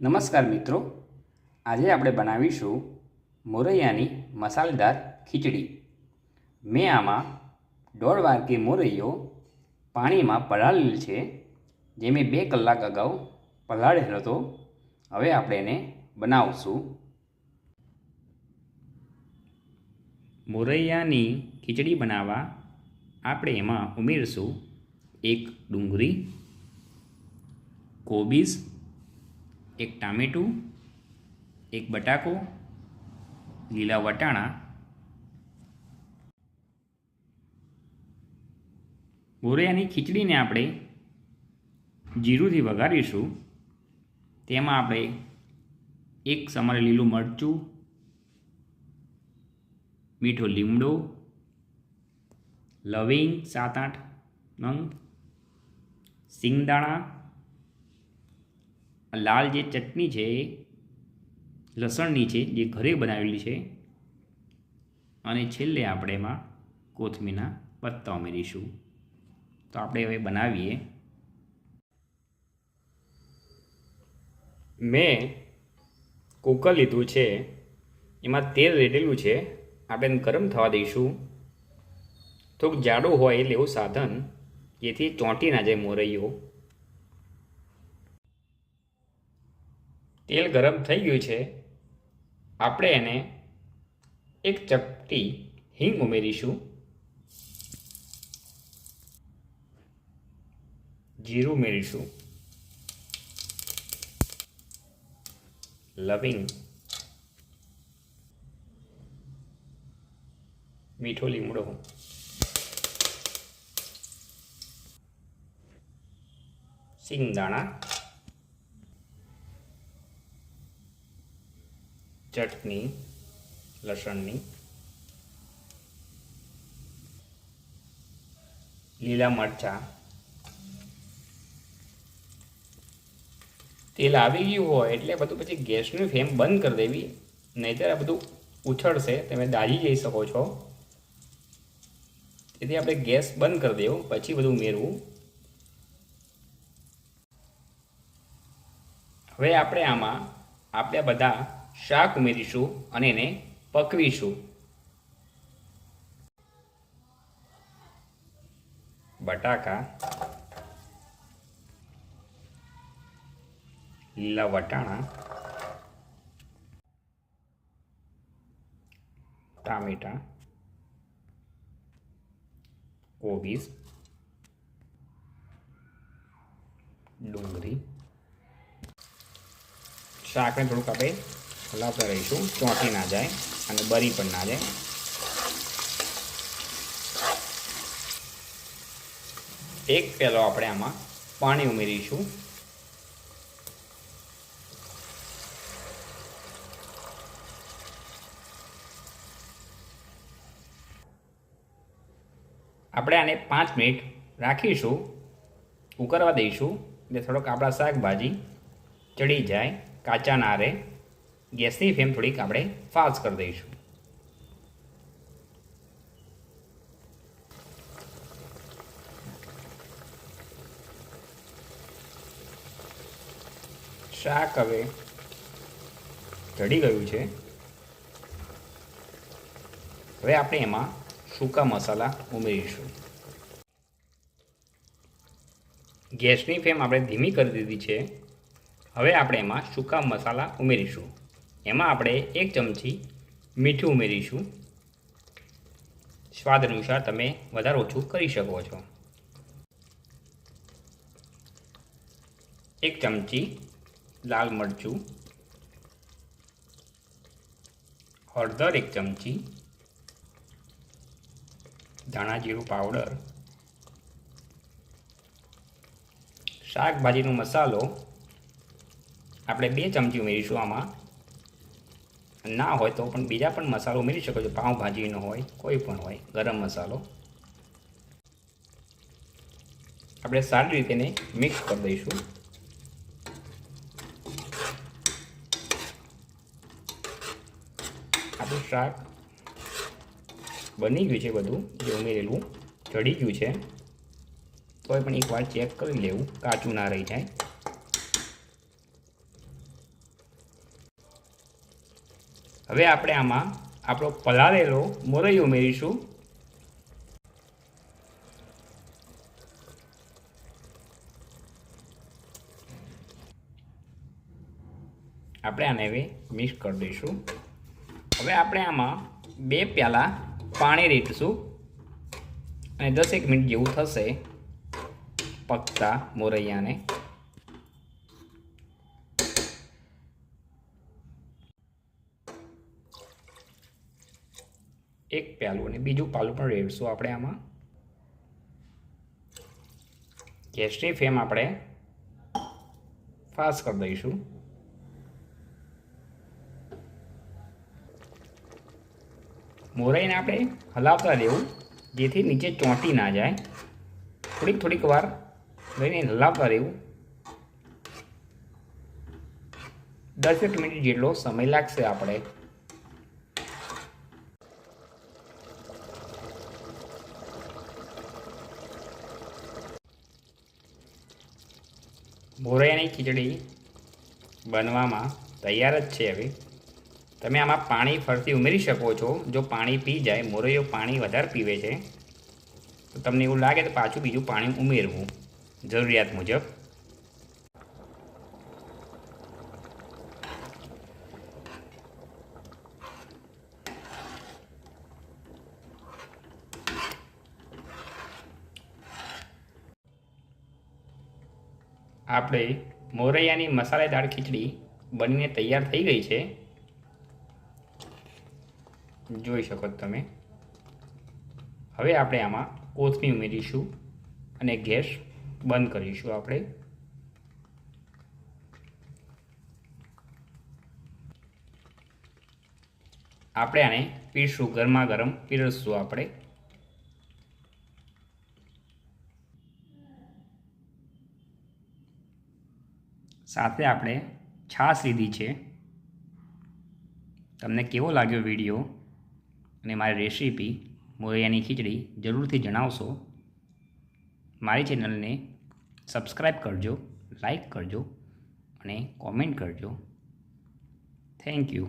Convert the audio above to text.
નમસ્કાર મિત્રો. આજે આપણે બનાવીશું મોરૈયાની મસાલેદાર ખીચડી. મેં આમાં દોઢ વાટકી મોરૈયો પાણીમાં પલાળેલ છે, જે મેં બે કલાક અગાઉ પલાળેલ હતો. હવે આપણે એને બનાવશું. મોરૈયાની ખીચડી બનાવવા આપણે એમાં ઉમેરશું એક ડુંગળી, કોબીજ એક ટામેટું, એક બટાકો, લીલા વટાણા, ગોરૈયાની ખીચડીને આપણે જીરુંથી વઘારીશું. તેમાં આપણે એક સમારે લીલું મરચું, મીઠો લીમડો, લવિંગ સાત આઠ નંગ, સિંગદાણા લાલ જે ચટણી છે, લસણની છે, જે ઘરે બનાવેલી છે. અને છેલ્લે આપણે એમાં કોથમીરના પત્તા ઉમેરીશું. તો આપણે હવે બનાવીએ. મેં કુકર લીધું છે, એમાં તેલ રેડેલું છે આપણે ગરમ થવા દઈશું. થોડુંક જાડું હોય એટલે એવું સાધન જેથી ચોંટી ના જાય મોરૈયો. તેલ ગરમ થઈ ગયું છે, આપણે એને એક ચપટી હિંગ ઉમેરીશું. જીરું ઉમેરીશું. લવિંગ. મીઠો લીમડો. સિંગદાણા. ચટણી, લસણની, લીલા મરચાં. તેલ આવી ગયું હોય એટલે બધું પછી ગેસની ફ્લેમ બંધ કરી દેવી, નહીંતર આ બધું ઉછળશે, તમે દાજી જઈ શકો છો. તેથી આપણે ગેસ બંધ કરી દેવો, પછી બધું ઉમેરવું. હવે આપણે આમાં, આપણે બધા શાક ઉમેરીશું અને એને પકવીશું. બટાકા લીલા વટાણા ટામેટા કોબીજ ડુંગળી. શાકને થોડુંક આપણે હલાવતા રહીશું, ચોંટી ના જાય અને બરી પણ ના જાય. એક પહેલો આપણે આમાં પાણી ઉમેરીશું. આપણે આને પાંચ મિનિટ રાખીશું, ઉકરવા દઈશું એટલે થોડોક આપણા શાકભાજી ચડી જાય કાચા ના રહે. ગેસની ફ્લેમ થોડીક આપણે ફાસ્ટ કરી દઈશું. શાક હવે ચડી ગયું છે. હવે આપણે એમાં સૂકા મસાલા ઉમેરીશું. ગેસની ફ્લેમ આપણે ધીમી કરી દીધી છે. હવે આપણે એમાં સૂકા મસાલા ઉમેરીશું. એમાં આપણે એક ચમચી મીઠું ઉમેરીશું. સ્વાદ અનુસાર તમે વધારે ઓછું કરી શકો છો. એક ચમચી લાલ મરચું. હળદર એક ચમચી. ધાણા જીરું પાવડર. શાકભાજીનો મસાલો આપણે બે ચમચી ઉમેરીશું આમાં. ના હોય તો પણ બીજા પણ મસાલો ઉમેરી શકો છો. પાઉંભાજીનો હોય, કોઈ પણ હોય, ગરમ મસાલો. આપણે સારી રીતે એને મિક્સ કરી દઈશું. આપણું શાક બની ગયું છે બધું, જે ઉમેરેલું ચડી ગયું છે. તોય પણ એકવાર ચેક કરી લેવું, કાચું ના રહી જાય. હવે આપણે આમાં આપણો પલાળેલો મોરૈયો ઉમેરીશું. આપણે આને હવે મિક્સ કરી દઈશું. હવે આપણે આમાં બે પ્યાલા પાણી રીતશું અને દસેક મિનિટ જેવું થશે પકતા મોરૈયાને. એક પ્યાલું અને બીજું પાલું પણ રેડશું આપણે આમાં. ગેસની ફ્લેમ આપણે ફાસ્ટ કરી દઈશું. મોરાઈને આપણે હલાવતા દેવું, જેથી નીચે ચોંટી ના જાય. થોડીક થોડીક વાર લઈને હલાવતા રહેવું દસેક મિનિટ જેટલો સમય લાગશે આપણે. મોરૈયાની ખીચડી બનવામાં તૈયાર જ છે હવે. તમે આમાં પાણી ફરતી ઉમેરી શકો છો. જો પાણી પી જાય, મોરૈયો પાણી વધારે પીવે છે, તો તમને એવું લાગે તો પાછું બીજું પાણી ઉમેરવું જરૂરિયાત મુજબ. આપણે મોરૈયાની મસાલેદાર ખીચડી બનીને તૈયાર થઈ ગઈ છે. જોઈ શકો તમે. હવે આપણે આમાં કોથમી ઉમેરીશું અને ગેસ બંધ કરીશું આપણે. આપણે આને પીરશું, ગરમા ગરમ પીરસશું આપણે. સાથે આપણે છાશ લીધી છે. તમને કેવો લાગ્યો વીડિયો અને મારી રેસીપી મોરૈયાની ખીચડી જરૂરથી જણાવશો. મારી ચેનલને સબસ્ક્રાઈબ કરજો લાઈક કરજો અને કોમેન્ટ કરજો. Thank you